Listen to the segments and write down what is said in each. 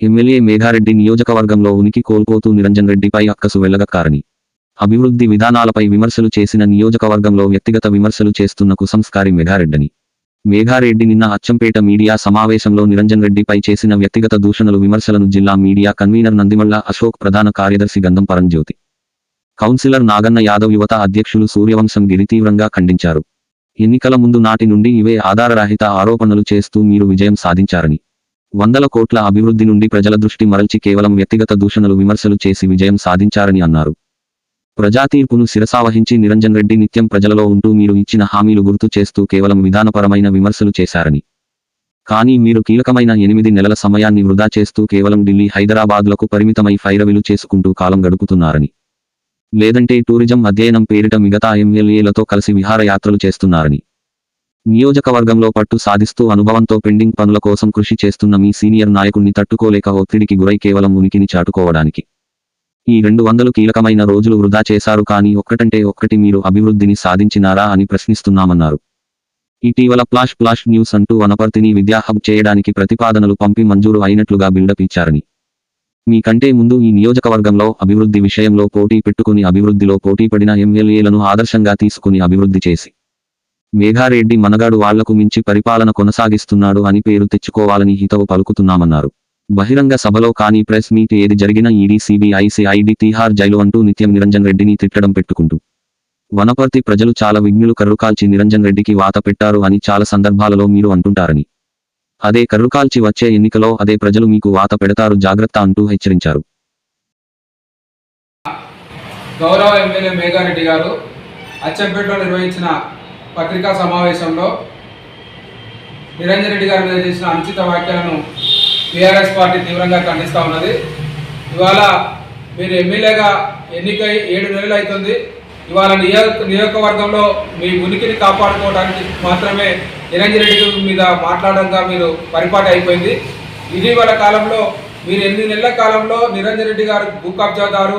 MLA Megha Reddy నియోజకవర్గంలో ఉనికి కోల్పోతూ నిరంజన్ రెడ్డిపై అక్కసు వెళ్ళగక్కారని అభివృద్ధి విధానాలపై విమర్శలు చేసిన నియోజకవర్గంలో వ్యక్తిగత విమర్శలు చేస్తున్న కుసంస్కారి మేఘారెడ్డిని మేఘారెడ్డి నిన్న అచ్చంపేట మీడియా సమావేశంలో నిరంజన్ రెడ్డిపై చేసిన వ్యక్తిగత దూషణలు విమర్శలను జిల్లా మీడియా కన్వీనర్ నందిమల్ల అశోక్ ప్రధాన కార్యదర్శి గంధం పరంజ్యోతి కౌన్సిలర్ నాగన్న యాదవ్ యువత అధ్యక్షులు సూర్యవంశం గిరి తీవ్రంగా ఖండించారు. ఎన్నికల ముందు నాటి నుండి ఇవే ఆధారరహిత ఆరోపణలు చేస్తూ మీరు విజయం సాధించారని. వందల కోట్ల అభివృద్ధి నుండి ప్రజల దృష్టి మరల్చి కేవలం వ్యక్తిగత దూషణలు విమర్శలు చేసి విజయం సాధించారని అన్నారు. ప్రజాతీర్పును శిరసావహించి నిరంజన్ రెడ్డి నిత్యం ప్రజలలో ఉంటూ మీరు ఇచ్చిన హామీలు గుర్తు చేస్తూ కేవలం విధానపరమైన విమర్శలు చేశారని. కానీ మీరు కీలకమైన ఎనిమిది నెలల సమయాన్ని వృధా చేస్తూ కేవలం ఢిల్లీ హైదరాబాద్లకు పరిమితమై ఫైరవిలు చేసుకుంటూ కాలం గడుపుతున్నారని. లేదంటే టూరిజం అధ్యయనం పేరిట మిగతా ఎమ్మెల్యేలతో కలిసి విహారయాత్రలు చేస్తున్నారని. నియోజకవర్గంలో పట్టు సాధిస్తూ అనుభవంతో పెండింగ్ పనుల కోసం కృషి చేస్తున్న మీ సీనియర్ నాయకుణ్ణి తట్టుకోలేక ఒత్తిడికి గురై కేవలం ఉనికిని చాటుకోవడానికి. ఈ రెండు వందలు కీలకమైన రోజులు వృధా చేశారు కానీ ఒక్కటంటే ఒక్కటి మీరు అభివృద్ధిని సాధించినారా అని ప్రశ్నిస్తున్నామన్నారు. ఇటీవల ప్లాష్ ప్లాష్ న్యూస్ అంటూ వనపర్తిని విద్యా హబ్ చేయడానికి ప్రతిపాదనలు పంపి మంజూరు అయినట్లుగా బిల్డప్ ఇచ్చారని. మీకంటే ముందు ఈ నియోజకవర్గంలో అభివృద్ధి విషయంలో పోటీ పెట్టుకుని అభివృద్ధిలో పోటీపడిన ఎమ్మెల్యేలను ఆదర్శంగా తీసుకుని అభివృద్ధి చేసి. మేఘారెడ్డి మనగాడు వాళ్ళకు మించి పరిపాలన కొనసాగిస్తున్నాడు అని పేరు తెచ్చుకోవాలని హితవు పలుకుతున్నామన్నారు. బహిరంగ సభలో కానీ ప్రెస్ మీట్ ఏది జరిగినా ఈడీ సిబిఐసిఐడి తీహార్ జైలు అంటూ నిత్యం నిరంజన్ రెడ్డిని తిట్టడం పెట్టుకుంటూ. వనపర్తి ప్రజలు చాలా విఘ్నులు కర్రుకాల్చి నిరంజన్ రెడ్డికి వాత పెట్టారు అని చాలా సందర్భాలలో మీరు అంటుంటారని. అదే కర్రుకాల్చి వచ్చే ఎన్నికలో అదే ప్రజలు మీకు వాత పెడతారు జాగ్రత్త అంటూ హెచ్చరించారు. గౌరవ ఎమ్మెల్యే మేఘారెడ్డి గారు అచ్చంపేటలో నిర్వహించిన పత్రికా సమావేశంలో నిరంజన్ రెడ్డి గారి మీద చేసిన అనుచిత వ్యాఖ్యలను టీఆర్ఎస్ పార్టీ తీవ్రంగా ఖండిస్తూ ఉన్నది. ఇవాళ మీరు ఎమ్మెల్యేగా ఎన్నికై ఏడు నెలలు అవుతుంది. ఇవాళ నియోజక నియోజకవర్గంలో మీ ఉనికిని కాపాడుకోవడానికి మాత్రమే నిరంజన్ రెడ్డి మీద మాట్లాడడంగా మీరు పరిపాటి అయిపోయింది. ఇటీవల కాలంలో మీరు ఎన్ని నెలల కాలంలో నిరంజన్ రెడ్డి గారు భూ కబ్జాదారు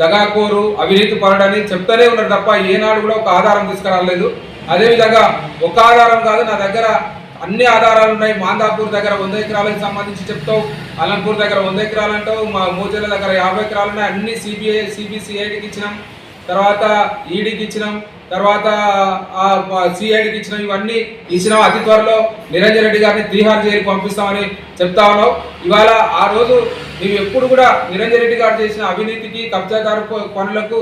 దగాకోరు అవినీతి పడడని చెప్తూనే ఉన్నారు తప్ప ఏనాడు కూడా ఒక ఆధారం తీసుకురాలేదు. అదేవిధంగా ఒక ఆధారం కాదు నా దగ్గర అన్ని ఆధారాలు ఉన్నాయి. మాందాపూర్ దగ్గర వంద ఎకరాలకు సంబంధించి చెప్తావు అలంపూర్ దగ్గర వంద ఎకరాలు అంటావు మా మూజల దగ్గర యాభై ఎకరాలు ఉన్నాయి. అన్ని సిబిఐ సిబిసిఐడికి ఇచ్చినాం. తర్వాత ఈడీకి ఇచ్చినాం. తర్వాత సిఐడికి ఇచ్చినాం. ఇవన్నీ ఇచ్చినాం. అతి త్వరలో నిరంజన్ రెడ్డి గారిని తీహార్ జైలు పంపిస్తామని చెప్తా ఉన్నావు. ఇవాళ ఆ రోజు నీవు ఎప్పుడు కూడా నిరంజన్ రెడ్డి గారు చేసిన అవినీతికి కబ్జాదారు పనులకు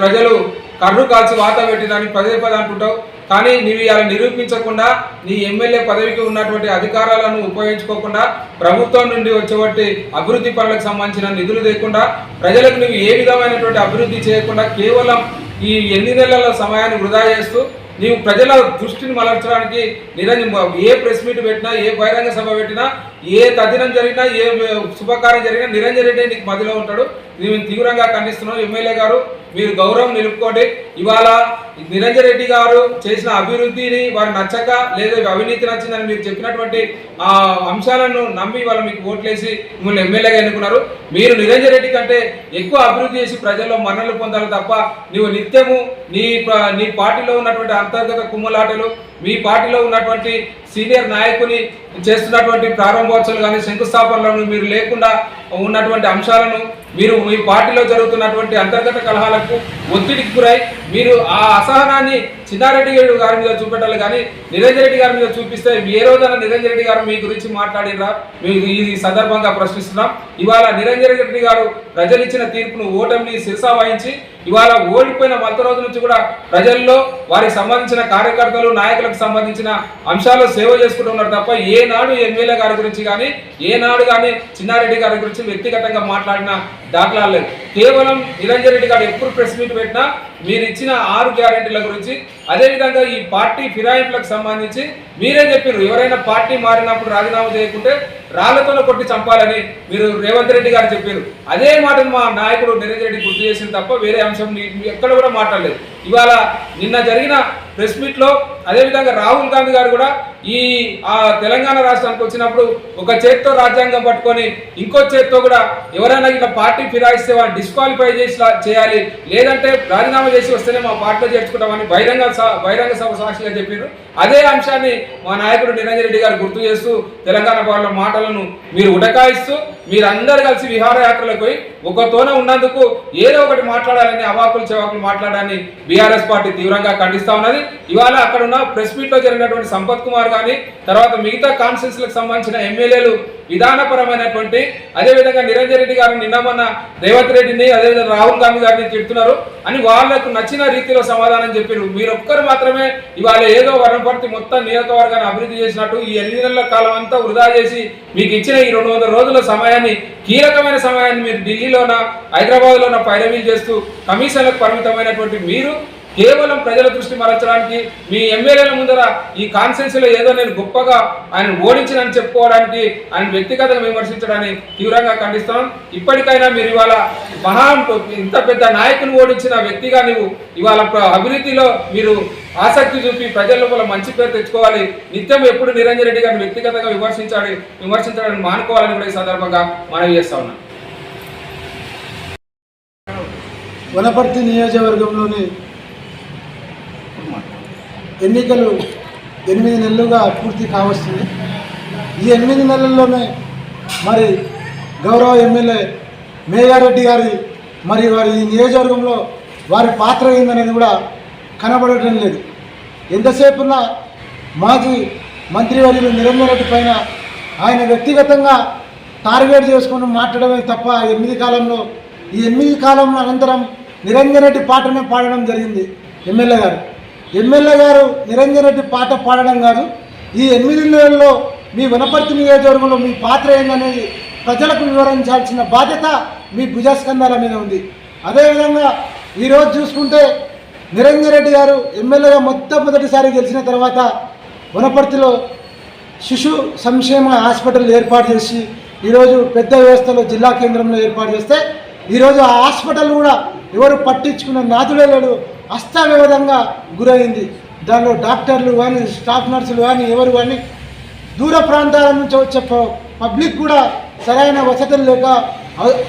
ప్రజలు కర్రు కాల్చి వాత పెట్టిందని పదే పదే అంటుంటావు. కానీ నీవు ఇలా నిరూపించకుండా నీ ఎమ్మెల్యే పదవికి ఉన్నటువంటి అధికారాలను ఉపయోగించుకోకుండా ప్రభుత్వం నుండి వచ్చేటువంటి అభివృద్ధి పనులకు సంబంధించిన నిధులు లేకుండా ప్రజలకు నువ్వు ఏ విధమైనటువంటి అభివృద్ధి చేయకుండా కేవలం ఈ ఎన్ని నెలల సమయాన్ని వృధా చేస్తూ నీవు ప్రజల దృష్టిని మలర్చడానికి నిరంజన్ ఏ ప్రెస్ మీట్ పెట్టినా ఏ బహిరంగ సభ పెట్టినా ఏ తదినం జరిగినా ఏ శుభకార్యం జరిగినా నిరంజన్ రెడ్డి నీకు మధ్యలో ఉంటాడు. మేము తీవ్రంగా ఖండిస్తున్నాం ఎమ్మెల్యే గారు మీరు గౌరవం నిలుపుకోండి. ఇవాళ నిరంజన్ రెడ్డి గారు చేసిన అభివృద్ధిని వారు నచ్చక లేదా అవినీతి నచ్చిందని మీరు చెప్పినటువంటి ఆ అంశాలను నమ్మి వాళ్ళ మీకు ఓట్లేసి మిమ్మల్ని ఎమ్మెల్యేగా ఎన్నుకున్నారు. మీరు నిరంజన్ రెడ్డి కంటే ఎక్కువ అభివృద్ధి చేసి ప్రజల్లో మన్నలు పొందాలి తప్ప నీవు నిత్యము నీ నీ పార్టీలో ఉన్నటువంటి అంతర్గత కుమ్ములాటలు మీ పార్టీలో ఉన్నటువంటి సీనియర్ నాయకుని చేస్తున్నటువంటి ప్రారంభోత్సవాలు కానీ శంకుస్థాపనలను మీరు లేకుండా ఉన్నటువంటి అంశాలను మీరు మీ పార్టీలో జరుగుతున్నటువంటి అంతర్గత కలహాలకు ఒత్తిడికి గురై మీరు ఆ అసహనాన్ని చిన్నారెడ్డి గారి మీద చూపెట్టాలి కానీ నిరంజన్ రెడ్డి గారి మీద చూపిస్తే ఏ రోజైనా నిరంజన్ రెడ్డి గారు మీ గురించి మాట్లాడినరా మీకు ఈ సందర్భంగా ప్రశ్నిస్తున్నాం. ఇవాళ నిరంజన్ రెడ్డి గారు ప్రజలు ఇచ్చిన తీర్పును ఓటమిని శిరసా వహించి ఇవాళ ఓడిపోయిన మత రోజు నుంచి కూడా ప్రజల్లో వారికి సంబంధించిన కార్యకర్తలు నాయకులకు సంబంధించిన అంశాలు సేవ చేసుకుంటున్నారు తప్ప ఏనాడు ఎమ్మెల్యే గారి గురించి కానీ ఏనాడు కానీ చిన్నారెడ్డి గారి గురించి వ్యక్తిగతంగా మాట్లాడిన దాఖలా కేవలం నిరంజన్ రెడ్డి గారు ఎప్పుడు ప్రెస్ మీట్ పెట్టినా మీరు ఇచ్చిన ఆరు గ్యారెంటీల గురించి అదేవిధంగా ఈ పార్టీ ఫిరాయింపులకు సంబంధించి మీరే చెప్పారు ఎవరైనా పార్టీ మారినప్పుడు రాజీనామా చేయకుంటే రాళ్ళతో కొట్టి చంపాలని మీరు రేవంత్ రెడ్డి గారు చెప్పారు అదే మాటను మా నాయకుడు నిరంజన్ రెడ్డి గుర్తు చేసిన తప్ప వేరే అంశం ఎక్కడ కూడా మాట్లాడలేదు. ఇవాళ నిన్న జరిగిన ప్రెస్ మీట్లో అదేవిధంగా రాహుల్ గాంధీ గారు కూడా ఈ ఆ తెలంగాణ రాష్ట్రానికి వచ్చినప్పుడు ఒక చేత్తో రాజ్యాంగం పట్టుకొని ఇంకో చేత్తో కూడా ఎవరైనా ఇట్లా పార్టీ ఫిరాయిస్తే వాడిని డిస్క్వాలిఫై చేసి చేయాలి. లేదంటే రాజీనామా చేసి వస్తేనే మా పార్టీలో చేర్చుకుంటామని బహిరంగ బహిరంగ సభ సాక్షిగా చెప్పారు అదే అంశాన్ని మా నాయకుడు నిరంజన్ రెడ్డి గారు గుర్తు చేస్తూ తెలంగాణ వాళ్ళ మాటలను మీరు ఉటకాయిస్తూ మీరందరూ కలిసి విహారయాత్రలకు పోయి ఒకతోన ఉన్నందుకు ఏదో ఒకటి మాట్లాడాలని అవాకులు చెవాకులు మాట్లాడాలని బీఆర్ఎస్ పార్టీ తీవ్రంగా ఖండిస్తా ఉన్నది. ఇవాళ అక్కడ ఉన్న ప్రెస్ మీట్లో జరిగినటువంటి సంపత్ కుమార్ కానీ తర్వాత మిగతా కాన్స్టిట్యూన్సీలకు సంబంధించిన ఎమ్మెల్యేలు విధానపరమైనటువంటి అదేవిధంగా నిరంజన్ రెడ్డి గారు నిన్న మొన్న రేవంత్ రెడ్డిని అదేవిధంగా రాహుల్ గాంధీ గారిని తిడుతున్నారు. అని వాళ్ళకు నచ్చిన రీతిలో సమాధానం చెప్పారు మీరు ఒక్కరు మాత్రమే ఇవాళ ఏదో వనపర్తి మొత్తం నియోజకవర్గాన్ని అభివృద్ధి చేసినట్టు ఈ ఎనిమిది నెలల కాలం అంతా వృధా చేసి మీకు ఇచ్చిన ఈ రెండు వందల రోజుల సమయాన్ని కీలకమైన సమయాన్ని మీరు ఢిల్లీలోన హైదరాబాద్లోన పైరవీలు చేస్తూ కమిషన్లకు పరిమితమైనటువంటి మీరు కేవలం ప్రజల దృష్టి మరల్చడానికి మీ ఎమ్మెల్యేల ముందర ఈ కాన్సెన్స్లో ఏదో నేను గొప్పగా ఆయన ఓడించినని చెప్పుకోవడానికి ఆయన వ్యక్తిగతంగా విమర్శించడాన్ని తీవ్రంగా ఖండిస్తున్నాం ఇప్పటికైనా మీరు ఇవాళ మహా ఇంత పెద్ద నాయకుని ఓడించిన వ్యక్తిగా నువ్వు ఇవాళ అభివృద్ధిలో మీరు ఆసక్తి చూపి ప్రజల లోపల మంచి పేరు తెచ్చుకోవాలి. నిత్యం ఎప్పుడు నిరంజన్ రెడ్డి గారిని వ్యక్తిగతంగా విమర్శించాలి విమర్శించడానికి మానుకోవాలని కూడా ఈ సందర్భంగా మనవి చేస్తా ఉన్నాం. వనపర్తి నియోజకవర్గంలోని ఎన్నికలు ఎనిమిది నెలలుగా పూర్తి కావస్తుంది. ఈ ఎనిమిది నెలల్లోనే మరి గౌరవ ఎమ్మెల్యే మేఘారెడ్డి గారి మరి వారి ఈ నియోజకవర్గంలో వారి పాత్ర ఏందనేది కూడా కనబడటం లేదు. ఎంతసేపున్నా మాజీ మంత్రివర్యులు నిరంజన్ రెడ్డి పైన ఆయన వ్యక్తిగతంగా టార్గెట్ చేసుకుని మాట్లాడమే తప్ప ఎనిమిది కాలంలో ఈ ఎనిమిది కాలంలో అనంతరం నిరంజన్ రెడ్డి పాటనే పాడడం జరిగింది ఎమ్మెల్యే గారు. ఎమ్మెల్యే గారు నిరంజన్ రెడ్డి పాట పాడడం కాదు ఈ ఎనిమిది నెలల్లో మీ వనపర్తి నియోజకవర్గంలో మీ పాత్ర ఏందనేది ప్రజలకు వివరించాల్సిన బాధ్యత మీ భుజస్కంధాల మీద ఉంది. అదేవిధంగా ఈరోజు చూసుకుంటే నిరంజన్ రెడ్డి గారు ఎమ్మెల్యేగా మొట్టమొదటిసారి గెలిచిన తర్వాత వనపర్తిలో శిశు సంక్షేమ హాస్పిటల్ ఏర్పాటు చేసి ఈరోజు పెద్ద వ్యవస్థలో జిల్లా కేంద్రంలో ఏర్పాటు చేస్తే ఈరోజు ఆ హాస్పిటల్ కూడా ఎవరు పట్టించుకున్న నాదుడే లేడు అస్తవ్యవధంగా గురైంది. దానిలో డాక్టర్లు కానీ స్టాఫ్ నర్సులు కానీ ఎవరు కానీ దూర ప్రాంతాల నుంచి వచ్చే పబ్లిక్ కూడా సరైన వసతులు లేక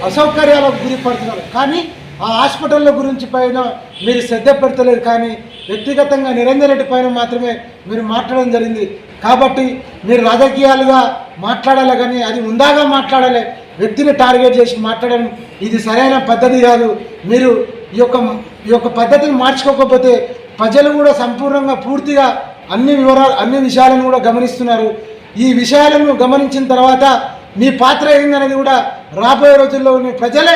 అసౌకర్యాలకు గురి పడుతున్నారు కానీ ఆ హాస్పిటల్ల గురించి పైన మీరు శ్రద్ధ పెడతలేరు కానీ వ్యక్తిగతంగా నిరంజన్ రెడ్డి పైన మాత్రమే మీరు మాట్లాడడం జరిగింది. కాబట్టి మీరు రాజకీయాలుగా మాట్లాడాలి కానీ అది ఉందాగా మాట్లాడాలి. వ్యక్తిని టార్గెట్ చేసి మాట్లాడడం ఇది సరైన పద్ధతి కాదు. మీరు ఈ యొక్క ఈ యొక్క పద్ధతిని మార్చుకోకపోతే ప్రజలు కూడా సంపూర్ణంగా పూర్తిగా అన్ని వివరాలు అన్ని విషయాలను కూడా గమనిస్తున్నారు. ఈ విషయాలను గమనించిన తర్వాత మీ పాత్ర ఏందనేది కూడా రాబోయే రోజుల్లో నీ ప్రజలే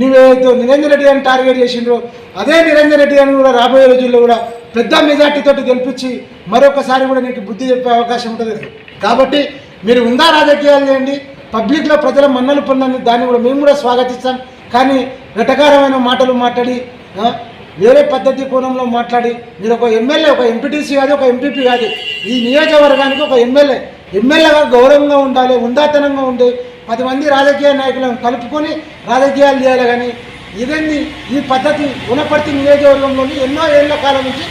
నువ్వేదో నిరంజన్ రెడ్డి గారిని టార్గెట్ చేసిండ్రో. అదే నిరంజన్ రెడ్డి గారిని కూడా రాబోయే రోజుల్లో కూడా పెద్ద మెజార్టీతో గెలిపించి మరొకసారి కూడా నీకు బుద్ధి చెప్పే అవకాశం ఉంటుంది. కాబట్టి మీరు ఉందా రాజకీయాలు చేయండి. పబ్లిక్లో ప్రజల మన్నలు పొందని దాన్ని కూడా మేము కూడా స్వాగతిస్తాం. కానీ ఘటకారమైన మాటలు మాట్లాడి వేరే పద్ధతి కోణంలో మాట్లాడి మీరు ఒక ఎమ్మెల్యే ఒక ఎంపీటీసీ కాదు ఒక ఎంపీపీ కాదు. ఈ నియోజకవర్గానికి ఒక ఎమ్మెల్యే ఎమ్మెల్యేగా గౌరవంగా ఉండాలి ఉందాతనంగా ఉండి పది మంది రాజకీయ నాయకులను కలుపుకొని రాజకీయాలు చేయాలి కానీ ఇదేంది? ఈ పద్ధతి గుణపర్తి నియోజకవర్గంలోని ఎన్నో ఏళ్ళ కాలం నుంచి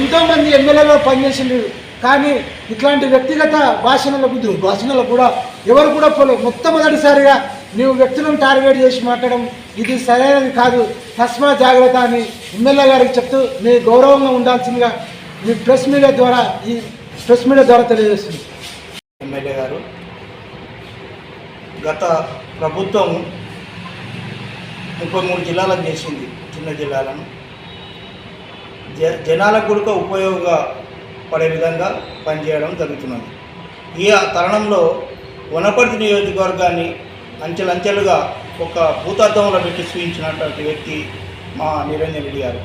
ఎంతోమంది ఎమ్మెల్యేలో పనిచేసిండ్రు. కానీ ఇట్లాంటి వ్యక్తిగత భాషణలకు దుర్భాషణలకు కూడా ఎవరు కూడా పోలేదు మొట్టమొదటిసారిగా నీవు వ్యక్తులను టార్గెట్ చేసి మాట్లాడడం ఇది సరైనది కాదు. తస్మా జాగ్రత్త అని ఎమ్మెల్యే గారికి చెప్తూ మీ గౌరవంగా ఉండాల్సిందిగా మీ ప్రెస్ మీడియా ద్వారా ఈ ప్రెస్ మీడియా ద్వారా తెలియజేస్తుంది. ఎమ్మెల్యే గారు గత ప్రభుత్వం ముప్పై మూడు జిల్లాలకు చేసింది చిన్న జిల్లాలను. జ జనాలకు కూడా పడే విధంగా పనిచేయడం జరుగుతున్నది. ఈ తరుణంలో వనపర్తి నియోజకవర్గాన్ని అంచెలంచెలుగా ఒక భూతార్థంలో పెట్టి చూపించినటువంటి వ్యక్తి మా నిరంజన్ రెడ్డి గారు.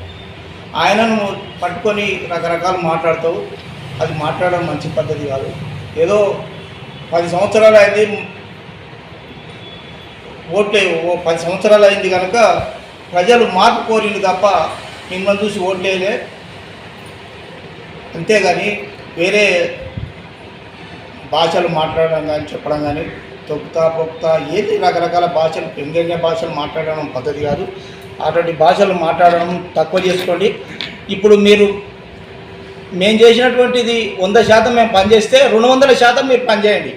ఆయనను పట్టుకొని రకరకాలు మాట్లాడతావు అది మాట్లాడడం మంచి పద్ధతి కాదు. ఏదో పది సంవత్సరాలు అయింది ఓట్లే ఓ పది సంవత్సరాలు అయింది కనుక ప్రజలు మార్పు కోరింది తప్ప మిమ్మల్ని చూసి ఓట్లేలే అంతేగాని వేరే భాషలు మాట్లాడడం కానీ చెప్పడం కానీ తొక్కుతా పొక్తా ఏది రకరకాల భాషలు వ్యంగ్య భాషలు మాట్లాడడం పద్ధతి కాదు. అటువంటి భాషలు మాట్లాడడం తక్కువ చేసుకోండి. ఇప్పుడు మీరు మేము చేసినటువంటిది వంద శాతం మేము పనిచేస్తే రెండు వందల శాతం మీరు పనిచేయండి.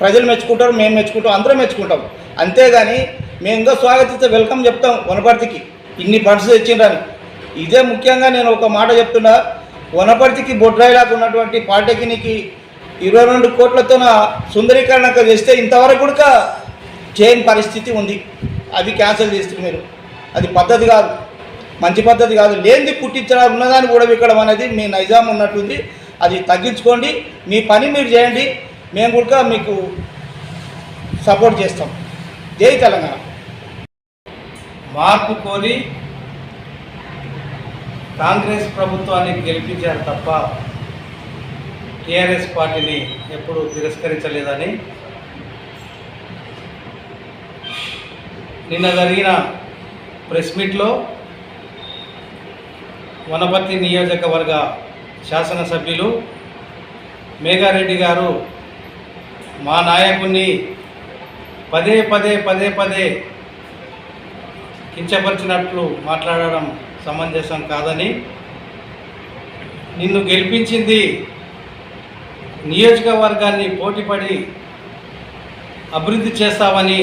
ప్రజలు మెచ్చుకుంటారు మేము మెచ్చుకుంటాం అందరం మెచ్చుకుంటాం. అంతేగాని మేము ఇంకా స్వాగతిస్తే వెల్కమ్ చెప్తాం వనపర్తికి. ఇన్ని ఫండ్స్ తెచ్చిండ్రని. ఇదే ముఖ్యంగా నేను ఒక మాట చెప్తున్నా. వనపర్తికి బొడ్రాయిలాగా ఉన్నటువంటి పాలిటెక్నిక్కి ఇరవై రెండు కోట్లతోన సుందరీకరణ చేస్తే ఇంతవరకు కూడా చేయని పరిస్థితి ఉంది. అవి క్యాన్సిల్ చేస్తారు మీరు. అది పద్ధతి కాదు. మంచి పద్ధతి కాదు. లేనిది పుట్టించడం ఉన్నదాన్ని కూడా విక్కడం అనేది మీ నైజాం ఉన్నట్టుంది. అది తగ్గించుకోండి. మీ పని మీరు చేయండి. మేము కూడా మీకు సపోర్ట్ చేస్తాం. జై తెలంగాణ. మార్పు కోరి కాంగ్రెస్ ప్రభుత్వాన్ని గెలిపించారు తప్ప టీఆర్ఎస్ పార్టీని ఎప్పుడూ తిరస్కరించలేదని. నిన్న జరిగిన ప్రెస్ మీట్లో వనపర్తి నియోజకవర్గ శాసనసభ్యులు మేఘారెడ్డి గారు మా నాయకుణ్ణి పదే పదే పదే పదే కించపరిచినట్లు మాట్లాడడం సమంజసం కాదని నిన్ను గెలిపించింది నియోజకవర్గాన్ని పోటీపడి అభివృద్ధి చేస్తావని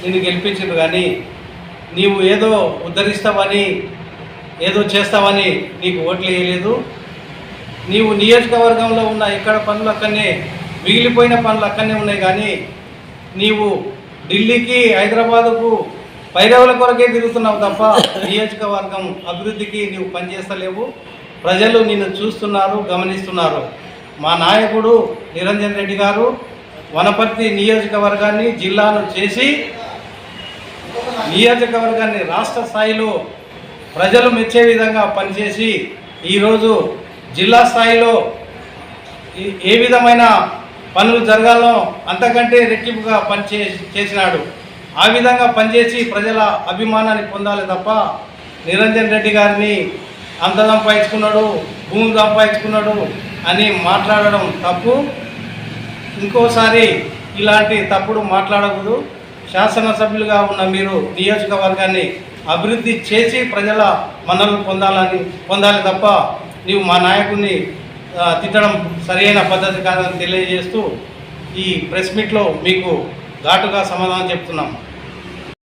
నిన్ను గెలిపించింది కానీ నీవు ఏదో ఉద్ధరిస్తావని ఏదో చేస్తావని నీకు ఓట్లు వేయలేదు. నీవు నియోజకవర్గంలో ఉన్న ఇక్కడ పనులు అక్కడనే మిగిలిపోయిన పనులు అక్కడనే ఉన్నాయి కానీ నీవు ఢిల్లీకి హైదరాబాదుకు పైరవుల కొరకే తిరుగుతున్నావు తప్ప నియోజకవర్గం అభివృద్ధికి నీవు పనిచేస్తలేవు. ప్రజలు నిన్ను చూస్తున్నారు గమనిస్తున్నారు. మా నాయకుడు నిరంజన్ రెడ్డి గారు వనపర్తి నియోజకవర్గాన్ని జిల్లాను చేసి నియోజకవర్గాన్ని రాష్ట్ర స్థాయిలో ప్రజలు మెచ్చే విధంగా పనిచేసి ఈరోజు జిల్లా స్థాయిలో ఏ విధమైన పనులు జరగాలో అంతకంటే రెట్టింపుగా పనిచే చేసినాడు. ఆ విధంగా పనిచేసి ప్రజల అభిమానాన్ని పొందాలి తప్ప నిరంజన్ రెడ్డి గారిని అంత సంపాదించుకున్నాడు భూమి సంపాదించుకున్నాడు అని మాట్లాడడం తప్పు. ఇంకోసారి ఇలాంటి తప్పుడు మాట్లాడకూడదు. శాసనసభ్యులుగా ఉన్న మీరు నియోజకవర్గాన్ని అభివృద్ధి చేసి ప్రజల మన్నలు పొందాలని పొందాలి తప్ప నీవు మా నాయకుడిని తిట్టడం సరైన పద్ధతి కాదని తెలియజేస్తూ ఈ ప్రెస్ మీట్లో మీకు ఘాటుగా సమాధానం చెప్తున్నాం.